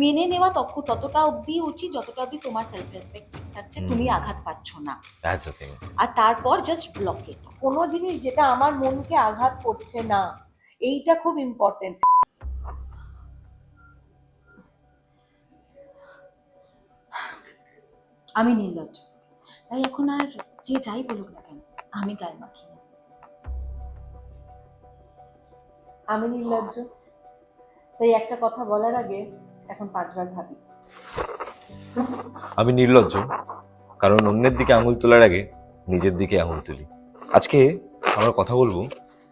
মেনে নেওয়া ততটা অবধি উচিত যতটা অবধি তোমার সেলফ রেসপেক্ট ঠিক থাকছে তুমি আঘাত পাচ্ছ না। আর তারপর জাস্ট ব্লক ইট কোনো জিনিস যেটা আমার মনকে আঘাত করছে না এইটা খুব ইম্পর্টেন্ট আমি নির্লজ্জ। তাই এখন আর যে যাই বলুক না কেন আমি গায়ে মাখি না। আমি নির্লজ্জ। তাই একটা কথা বলার আগে এখন পাঁচবার ভাবি। আমি নির্লজ্জ, কারণ অন্যের দিকে আঙুল তোলার আগে নিজের দিকে আঙুল তুলি। আজকে আমরা কথা বলব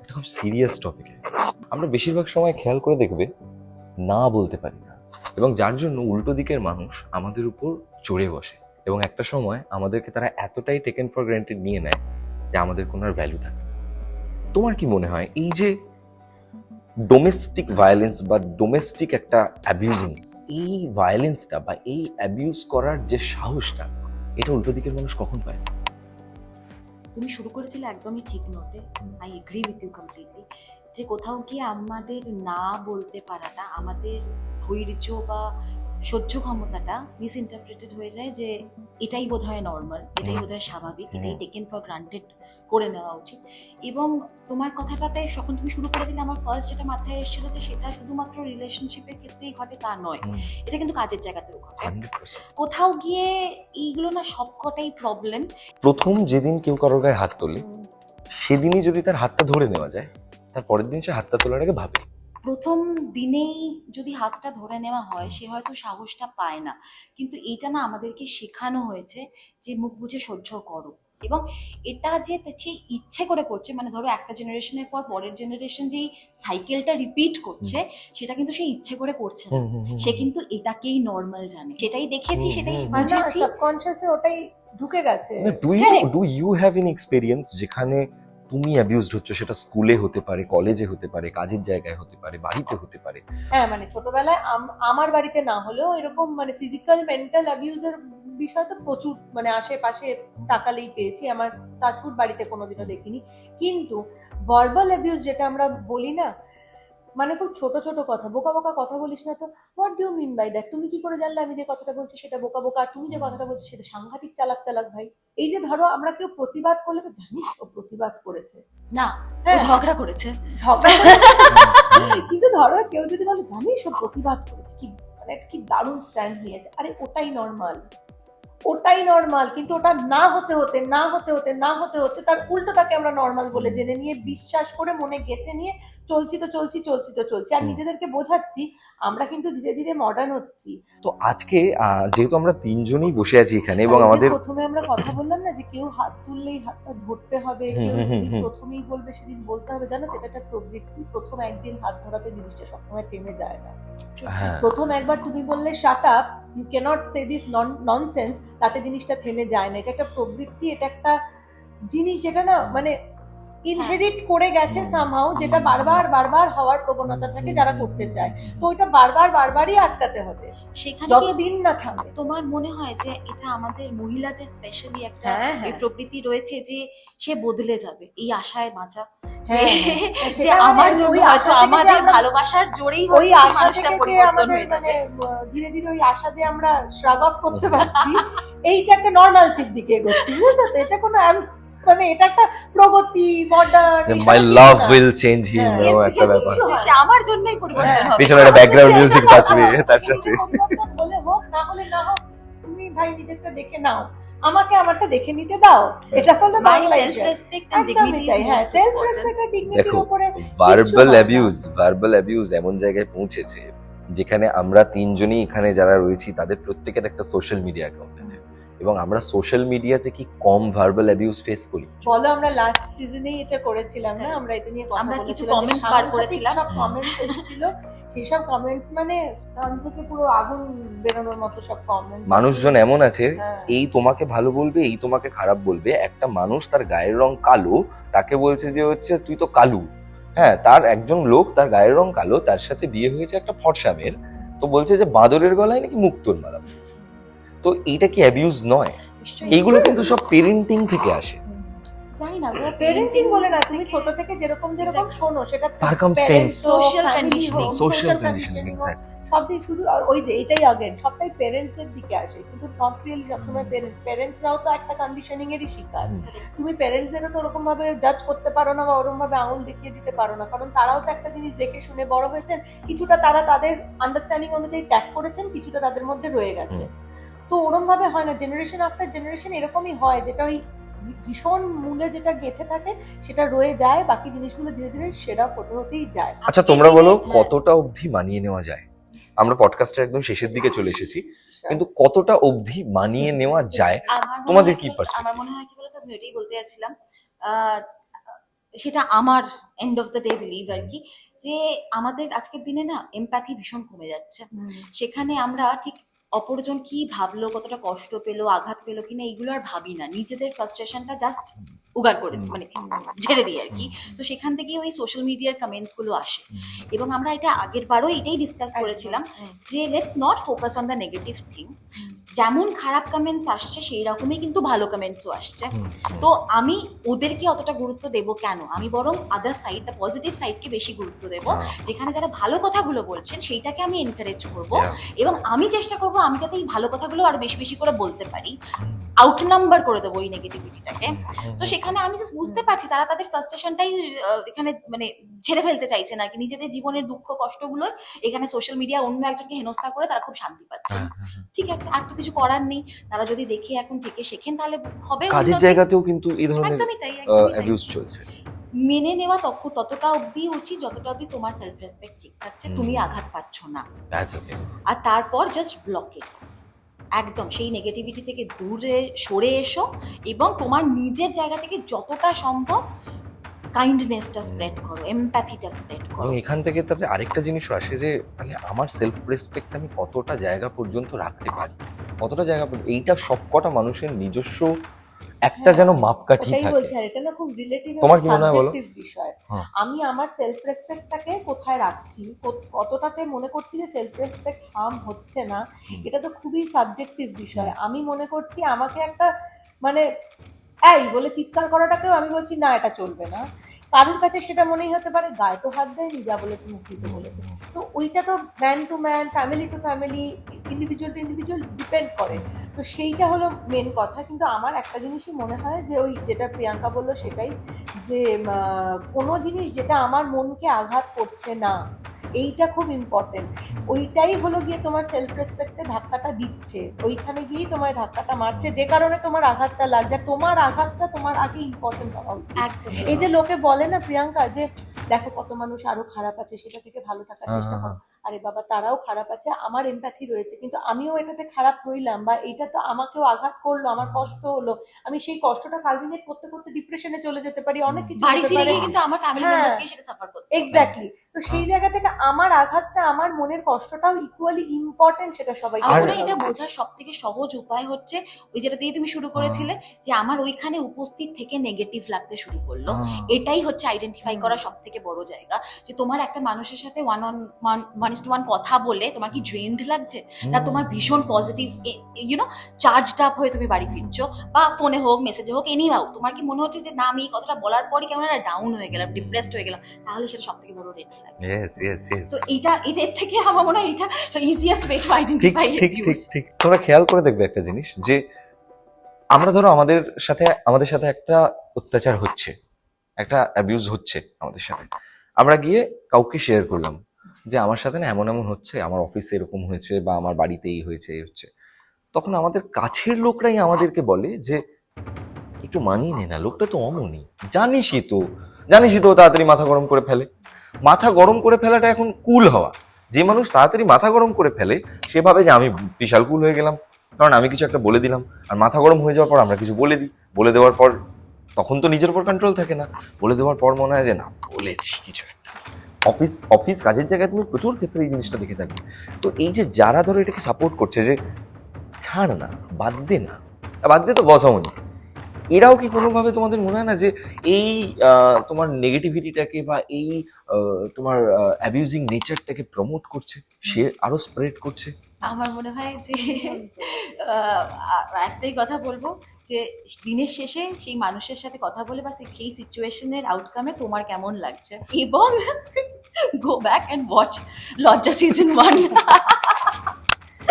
একটা খুব সিরিয়াস টপিকে আমরা বেশিরভাগ সময় খেয়াল করে দেখবে, না বলতে পারি না। এবং যার জন্য উল্টো দিকের মানুষ আমাদের উপর চড়ে বসে। এবং একটা সময় আমাদেরকে তারা এতটাই টেকেন ফর গ্রান্টেড নিয়ে নেয় যে আমাদের কোনো আর ভ্যালু থাকে তোমার কি মনে হয়, এই যে ডোমেস্টিক ভায়োলেন্স বা ডোমেস্টিক একটা অ্যাবিউজিং এই ভায়োলেন্সটা বা এই অ্যাবিউজ করার যে সাহসটা এটা উল্টো দিকের মানুষ কখন পায়? তুমি শুরু করেছিলে একদমই ঠিক নোটে I agree with you completely যে কোথাও গিয়ে আমাদের না বলতে পারাটা আমাদের ধৈর্য বা সহ্য ক্ষমতাটা মিস ইন্টারপ্রেটেড হয়ে যায় যে এটাই বোধহয় নর্মাল এটাই হুম। বোধহয় স্বাভাবিক। এটাই টেকেন ফর গ্রান্টেড করে নেওয়া উচিত। এবং তোমার কথাটাতে যখন তুমি শুরু করেছিলে আমার ফার্স্ট যেটা মাথায় এসেছিল যে সেটা শুধুমাত্র রিলেশনশিপের ক্ষেত্রেই ঘটে তা নয়। এটা কিন্তু কাজের জায়গাতেও ঘটে। কোথাও গিয়ে এইগুলো না সবকটাই প্রবলেম প্রথম যেদিন কেউ কারোর গায়ে হাত তোলে সেদিনই যদি তার হাতটা ধরে নেওয়া যায় তার পরের দিন সে হাতটা তোলার আগে ভাবে। প্রথম দিনেই যদি হাতটা ধরে নেওয়া হয় সে হয়তো সাহসটা পায় না। কিন্তু এটা না আমাদেরকে শেখানো হয়েছে যে মুখ বুঝে সহ্য করো। এবং এটা যে সে ইচ্ছে করে করছে মানে ধরো একটা জেনারেশনের পর পরের জেনারেশন যেই সাইকেলটা রিপিট করছে সেটা কিন্তু সে ইচ্ছে করে করছে না। সে কিন্তু এটাকেই নর্মাল জানে। সেটাই দেখেছি সেটাই বুঝেছি। সাবকনসিয়াসে ওটাই ঢুকে গেছে। Do you do you have an experience যেখানে তুমি অ্যাবিউজড হচ্ছে, সেটা স্কুলে হতে পারে কলেজে হতে পারে, কাজের জায়গায় হতে পারে, বাড়িতে হতে পারে। হ্যাঁ মানে ছোটবেলায় আম- আমার বাড়িতে না হলেও এরকম মানে ফিজিক্যাল মেন্টাল অ্যাবিউজের বিষয় তো প্রচুর মানে আশেপাশে তাকালেই পেয়েছি। আমার তাজপুর বাড়িতে কোনোদিনও দেখিনি। কিন্তু ভার্বাল অ্যাবিউজ যেটা আমরা বলি না মানে খুব ছোট ছোট কথা। বোকা বোকা কথা বলিস না তো। What do you mean by that তুমি কি করে জানলে আমি যে কথাটা বলছি সেটা বোকা বোকা? আর তুমি যে কথাটা বলছো সেটা সাংঘাতিক চালাক চালাক ভাই। এই যে ধরো আমরা কেউ প্রতিবাদ করলে তো জানিস ও প্রতিবাদ করেছে। না হ্যাঁ। ঝগড়া করেছে। ঝগড়া কিন্তু ধরো কেউ যদি বলে জানিস ও প্রতিবাদ করেছে। কি মানে কি দারুণ স্ট্যান্ড নিয়েছে। আরে ওটাই নর্মাল ওটাই নর্মাল কিন্তু ওটা না হতে হতে না হতে হতে না হতে হতে তার উল্টোটাকে আমরা নর্মাল বলে জেনে নিয়ে বিশ্বাস করে মনে গেঁথে নিয়ে চলছি তো চলছি চলছি তো চলছি। আর নিজেদেরকে বোঝাচ্ছি আমরা কিন্তু ধীরে ধীরে মডার্ন হচ্ছি। তো আজকে যেহেতু আমরা তিনজনই বসে আছি এখানে এবং আমাদের প্রথমে আমরা কথা বললাম না যে কেউ হাত তুললেই হাতটা ধরতে হবে। প্রথমেই বলবে সেদিন বলতে হবে জানো সেটা একটা প্রবৃত্তি প্রথম একদিন হাত ধরাতে জিনিসটা সবসময় থেমে যায় না। হ্যাঁ। প্রথম একবার তুমি বললে shut up you can't say this nonsense তাতে জিনিসটা থেমে যায় না। এটা একটা প্রবৃত্তি এটা একটা জিনিস যেটা না মানে ইনহেরিট করে গেছে সামহাও যেটা বারবার বারবার হওয়ার প্রবণতা থাকে যারা করতে চায়। তো ওইটা বারবার বারবারই আটকাতে হবে। সেখানে যতদিন না থামে তোমার মনে হয় যে এটা আমাদের মহিলাদের স্পেশালি একটা হ্যাঁ, এই হ্যাঁ। প্রবৃত্তি রয়েছে যে সে বদলে যাবে এই আশায় বাঁচা? যে হ্যাঁ, হ্যাঁ। সেটা আমার মানে জন্য হয়তো থেকে আমাদের ভালোবাসার জোরেই ওই হয়তো সেই আশা মানুষটা থেকে যে পরিবর্তন হয়ে যাবে। মানে ধীরে ধীরে ওই আশা যে আমরা শ্রাগ অফ করতে পারছি এইটা একটা নর্মাল দিকে এগোচ্ছি বুঝছ? তো এটা কোনো মানে এটা একটা প্রগতি modern my love will change him হ্যাঁ, ও একটা ব্যাপার. সে আমার জন্যই পরিবর্তন হ্যাঁ। হবে। পিছনে একটা ব্যাকগ্রাউন্ড মিউজিক বাজবে তার সাথে। হলে হোক না হলে না হোক তুমি ভাই নিজেরটা দেখে নাও। আমাকে আমারটা দেখে নিতে দাও। এটা হলো my Bangla self respect and dignity হ্যাঁ সেলফ রেসপেক্ট আর ডিগনিটির উপরে ভার্বাল অ্যাবিউজ ভার্বাল অ্যাবিউজ এমন জায়গায় পৌঁছেছে যেখানে আমরা তিনজনই এখানে যারা রয়েছি তাদের প্রত্যেকের একটা সোশ্যাল মিডিয়া অ্যাকাউন্ট আছে। এবং আমরা সোশ্যাল মিডিয়াতে কি কম ভার্বাল অ্যাবিউজ ফেস করি? বলো আমরা লাস্ট সিজনেই এটা করেছিলাম না? আমরা এটা নিয়ে আমরা কিছু comments বার করেছিলাম। সব কমেন্টস এসেছিল সেসব কমেন্টস মানে কান থেকে পুরো আগুন বেরোনোর মতো সব কমেন্টস মানুষজন এমন আছে হ্যাঁ। এই তোমাকে ভালো বলবে এই তোমাকে খারাপ বলবে। একটা মানুষ তার গায়ের রং কালো তাকে বলছে যে হচ্ছে তুই তো কালু। হ্যাঁ তার একজন লোক তার গায়ের রং কালো তার সাথে বিয়ে হয়েছে একটা ফর্সামের তো বলছে যে বাঁদরের গলায় নাকি মুক্তোর মালা পড়েছে? তো এইটা কি অ্যাবিউজ নয়? এইগুলো কিন্তু সব পেরেন্টিং থেকে আসে। জানি না পেরেন্টিং বলে না তুমি ছোট থেকে যেরকম যেরকম শোনো সেটা সোশ্যাল কন্ডিশনিং শুধু ওই যে এটাই আগেন সবটাই দিকে আসে কিন্তু নট রিয়েলি সবসময় প্যারেন্টস প্যারেন্টসরাও তো একটা কন্ডিশনিং এরই শিকার। হুম। তুমি প্যারেন্টসদেরও তো ওরকম ভাবে জাজ করতে পারো না বা ওরকম ভাবে আঙুল দেখিয়ে দিতে পারো না কারণ তারাও তো একটা জিনিস দেখে শুনে বড় হয়েছেন কিছুটা তারা তাদের আন্ডারস্ট্যান্ডিং অনুযায়ী ত্যাগ করেছেন কিছুটা তাদের মধ্যে রয়ে গেছে। তো ওরম ভাবে হয় না। জেনারেশন আফটার জেনারেশন এরকমই হয় যেটা ওই ভীষণ মূলে যেটা গেঁথে থাকে সেটা রয়ে যায় বাকি জিনিসগুলো ধীরে ধীরে সেরা হতে হতেই যায়। আচ্ছা তোমরা বলো কতটা অবধি মানিয়ে নেওয়া যায়? আমরা পডকাস্টের একদম শেষের দিকে চলে এসেছি কিন্তু কতটা অবধি মানিয়ে নেওয়া যায়? তোমাদের কি perspective? আমার মনে হয় কি বলতো আমি এটাই বলতে যাচ্ছিলাম আহ, সেটা আমার end of the day believe আর কি যে আমাদের আজকের দিনে না এমপ্যাথি ভীষণ কমে যাচ্ছে। সেখানে আমরা ঠিক অপরজন কি ভাবলো, কতটা কষ্ট পেল, আঘাত পেল কিনা, এইগুলো আর ভাবি না নিজেদের ফ্রাস্ট্রেশনটা জাস্ট উগার করে মানে ঝেড়ে দিই আর কি। তো সেখান থেকে ওই সোশ্যাল মিডিয়ার কমেন্টসগুলো আসে। এবং আমরা এটা আগের বারও এটাই ডিসকাস করেছিলাম যে let's not focus on the negative thing যেমন খারাপ কমেন্টস আসছে সেই রকমই কিন্তু ভালো কমেন্টসও আসছে। তো আমি ওদেরকে অতটা গুরুত্ব দেব কেন? আমি বরং আদার সাইড দ্য পজিটিভ সাইডকে বেশি গুরুত্ব দেব। যেখানে যারা ভালো কথাগুলো বলছেন সেইটাকে আমি এনকারেজ করব। এবং আমি চেষ্টা করব আমি যাতে এই ভালো কথাগুলো আরও বেশি বেশি করে বলতে পারি। আউট নাম্বার করে দেবো এই নেগেটিভিটিটাকে তো সেখানে আমি জাস্ট বুঝতে পারছি তারা তাদের ফ্রাস্ট্রেশনটাই এখানে মানে ছেড়ে ফেলতে চাইছে না কি। নিজেদের জীবনের দুঃখ কষ্টগুলো এখানে সোশ্যাল মিডিয়া অন্য একজনকে হেনস্থা করে তারা খুব শান্তি পাচ্ছে ঠিক আছে আর তো কিছু করার নেই। তারা যদি দেখে এখন থেকে শেখেন তাহলে হবে কাজের জায়গাতেও কিন্তু এই ধরনের একদমই তাই একদমই অ্যাবিউজ চলছে। মেনে নেওয়া তখন ততটা অবধি উচিত যতটা অবধি তোমার সেলফ রেসপেক্ট ঠিক থাকছে। তুমি আঘাত পাচ্ছ না। thing. আর তারপর জাস্ট ব্লক ইট একদম সেই নেগেটিভিটি থেকে দূরে সরে এসো এবং তোমার নিজের জায়গা থেকে যতটা সম্ভব কাইন্ডনেসটা স্প্রেড করো এমপ্যাথিটা স্প্রেড করো। এখান থেকে তাহলে আরেকটা জিনিসও আসে যে মানে আমার সেলফ রেসপেক্ট আমি কতটা জায়গা পর্যন্ত রাখতে পারি? কতটা জায়গা পর্যন্ত? এইটা সবকটা মানুষের নিজস্ব একটা যেন মাপকাঠি থাকে। বলছি আর এটা না খুব রিলেটিভ তোমার কি মনে হয় বলো? বিষয়। হ্যাঁ। আমি আমার সেলফ রেসপেক্টটাকে কোথায় রাখছি? কতটাতে মনে করছি যে সেলফ রেসপেক্ট হার্ম হচ্ছে না? এটা তো খুবই সাবজেক্টিভ বিষয়। আমি মনে করছি আমাকে একটা মানে এই বলে চিৎকার করাটাকেও আমি বলছি না এটা চলবে না। কারোর কাছে সেটা মনেই হতে পারে গায়ে তো হাত দেয়নি যা বলেছে মুখ দিতে বলেছে। তো ওইটা তো man to man family to family individual to individual depend করে। তো সেইটা হলো মেন কথা। কিন্তু আমার একটা জিনিসই মনে হয় যে ওই যেটা প্রিয়াঙ্কা বলল সেটাই যে কোনো জিনিস যেটা আমার মনকে আঘাত করছে না এইটা খুব ইম্পর্টেন্ট ওইটাই হলো গিয়ে তোমার সেলফ রেসপেক্টে ধাক্কাটা দিচ্ছে। ওইখানে গিয়েই তোমার ধাক্কাটা মারছে। যে কারণে তোমার আঘাতটা লাগছে। তোমার আঘাতটা তোমার আগে ইম্পর্টেন্ট হওয়া উচিত। এই যে লোকে বলে না প্রিয়াঙ্কা যে দেখো কত মানুষ আরও খারাপ আছে সেটা থেকে ভালো থাকার হ্যাঁ, চেষ্টা হ্যাঁ, করো। আরে বাবা তারাও খারাপ আছে আমার এমপ্যাথি রয়েছে কিন্তু আমিও এটাতে খারাপ হইলাম বা এটা তো আমাকেও আঘাত করল আমার কষ্ট হলো। আমি সেই কষ্টটা কালভিনেট করতে করতে ডিপ্রেশনে চলে যেতে পারি অনেক কিছু বাড়ি ফিরে গিয়ে কিন্তু আমার ফ্যামিলি। মেম্বারসকে সেটা সাফার করতে এক্স্যাক্টলি তো সেই জায়গা থেকে আমার আঘাতটা আমার মনের কষ্টটাও ইকুয়ালি ইম্পর্টেন্ট সেটা সবাই আমার হয় এটা বোঝার সব থেকে সহজ উপায় হচ্ছে ওই যেটা দিয়ে তুমি শুরু করেছিলে যে আমার ওইখানে উপস্থিত থেকে নেগেটিভ লাগতে শুরু করল। এটাই হচ্ছে আইডেন্টিফাই করা সব থেকে বড় জায়গা। যে তোমার একটা মানুষের সাথে one on one one to one কথা বলে তোমার কি ড্রেন্ড লাগছে? না তোমার ভীষণ পজিটিভ ইউনো চার্জড আপ হয়ে তুমি বাড়ি ফিরছো বা ফোনে হোক মেসেজে হোক এনি হাউ তোমার কি মনে হচ্ছে যে না আমি এই কথাটা বলার পরই কেমন একটা ডাউন হয়ে গেলাম ডিপ্রেসড হয়ে গেলাম তাহলে সেটা সব থেকে বড় red flag yes yes yes তো এইটা এর থেকে আমার মনে হয় এটা ইজিয়েস্ট ওয়ে টু আইডেন্টিফাই ঠিক ঠিক ঠিক তোমরা খেয়াল করে দেখবে একটা জিনিস যে আমরা ধরো আমাদের সাথে আমাদের সাথে একটা অত্যাচার হচ্ছে একটা অ্যাবিউজ হচ্ছে আমাদের সাথে। আমরা গিয়ে কাউকে শেয়ার করলাম যে আমার সাথে না এমন এমন হচ্ছে আমার অফিসে এরকম হয়েছে বা আমার বাড়িতে এই হয়েছে এই হচ্ছে। তখন আমাদের কাছের লোকরাই আমাদেরকে বলে যে একটু মানিয়ে নে না লোকটা তো অমনই জানিসই তো জানিসই তো তাড়াতাড়ি মাথা গরম করে ফেলে। মাথা গরম করে ফেলাটা এখন কুল হওয়া। যে মানুষ তাড়াতাড়ি মাথা গরম করে ফেলে, সে ভাবে যে আমি বিশাল কুল হয়ে গেলাম। কারণ আমি কিছু একটা বলে দিলাম, আর মাথা গরম হয়ে যাওয়ার পর আমরা কিছু বলে দিই। বলে দেওয়ার পর তখন তো নিজের উপর কন্ট্রোল থাকে না। বলে দেওয়ার পর মনে হয় যে, না, বলেছি কিছু একটা। অফিস অফিস কাজের জায়গায় তুমি প্রচুর ক্ষেত্রে এই জিনিসটা দেখে থাকবে। তো এই যে যারা ধরো এটাকে সাপোর্ট করছে যে, ছাড় না, বাদ দে না। বাদ দে তো বসামনি এরাও কি কোনোভাবে তোমাদের মনে হয় না যে এই তোমার নেগেটিভিটিটাকে বা এই তোমার অ্যাবিউজিং নেচারটাকে প্রমোট করছে? সে আরও স্প্রেড করছে? আমার মনে হয় যে একটাই কথা বলব যে, দিনের শেষে সেই মানুষের সাথে কথা বলে বা সেই- সিচুয়েশনের আউটকামে তোমার কেমন লাগছে? এবং go back and watch Lajja season one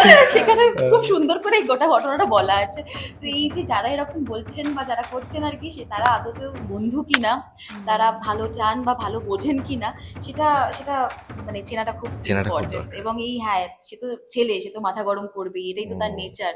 সেখানে খুব সুন্দর করে এই গোটা ঘটনাটা বলা আছে। তো এই যে যারা এরকম বলছেন বা যারা করছেন আর কি সে তারা আদতেও বন্ধু কিনা? তারা ভালো চান বা ভালো বোঝেন কিনা? সেটা সেটা মানে চেনাটা খুব ইম্পর্টেন্ট এবং এই হ্যাঁ সে তো ছেলে সে তো মাথা গরম করবে এটাই তো তার। নেচার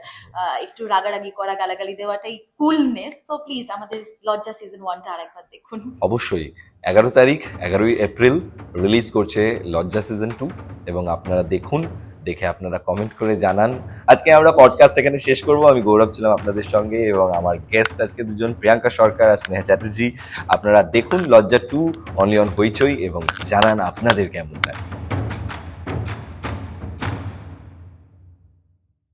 একটু রাগারাগি করা গালাগালি দেওয়াটাই কুলনেস তো প্লিজ আমাদের লজ্জা সিজন ওয়ানটা আরেকবার দেখুন। অবশ্যই। এগারো তারিখ এগারোই এপ্রিল রিলিজ করছে লজ্জা সিজন টু এবং আপনারা দেখুন দেখে আপনারা কমেন্ট করে জানান। আজকে আমরা পডকাস্ট এখানে শেষ করব। আমি গৌরব ছিলাম আপনাদের সঙ্গে এবং আমার গেস্ট আজকে দুজন, প্রিয়াঙ্কা সরকার আর স্নেহা চ্যাটার্জি। আপনারা দেখুন লজ্জা টু অনলি অন হইচই এবং জানান আপনাদের কেমন লাগে।